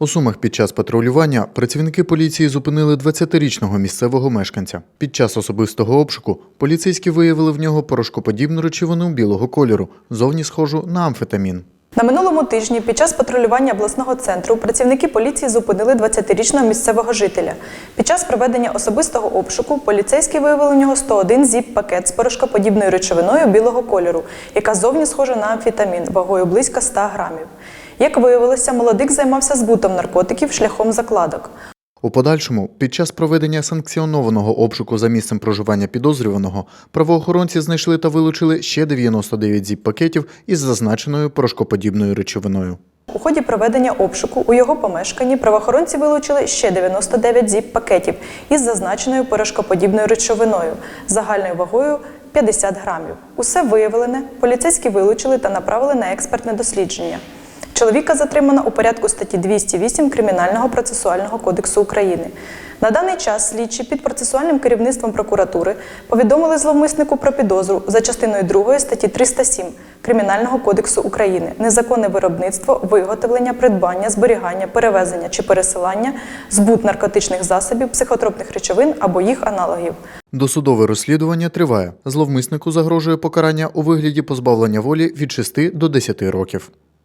У Сумах під час патрулювання працівники поліції зупинили 20-річного місцевого мешканця. Під час особистого обшуку поліцейські виявили в нього порошкоподібну речовину білого кольору, зовні схожу на амфетамін. На минулому тижні під час патрулювання обласного центру працівники поліції зупинили 20-річного місцевого жителя. Під час проведення особистого обшуку поліцейські виявили у нього 101 зіп-пакет з порошкоподібною речовиною білого кольору, яка зовні схожа на амфітамін вагою близько 100 грамів. Як виявилося, молодик займався збутом наркотиків шляхом закладок. У подальшому, під час проведення санкціонованого обшуку за місцем проживання підозрюваного, правоохоронці знайшли та вилучили ще 99 зіп-пакетів із зазначеною порошкоподібною речовиною. У ході проведення обшуку у його помешканні правоохоронці вилучили ще 99 зіп-пакетів із зазначеною порошкоподібною речовиною загальною вагою 50 грамів. Усе виявлене, поліцейські вилучили та направили на експертне дослідження. Чоловіка затримано у порядку статті 208 Кримінального процесуального кодексу України. На даний час слідчі під процесуальним керівництвом прокуратури повідомили зловмиснику про підозру за частиною 2 статті 307 Кримінального кодексу України незаконне виробництво, виготовлення, придбання, зберігання, перевезення чи пересилання, збут наркотичних засобів, психотропних речовин або їх аналогів. Досудове розслідування триває. Зловмиснику загрожує покарання у вигляді позбавлення волі від 6 до 10 років.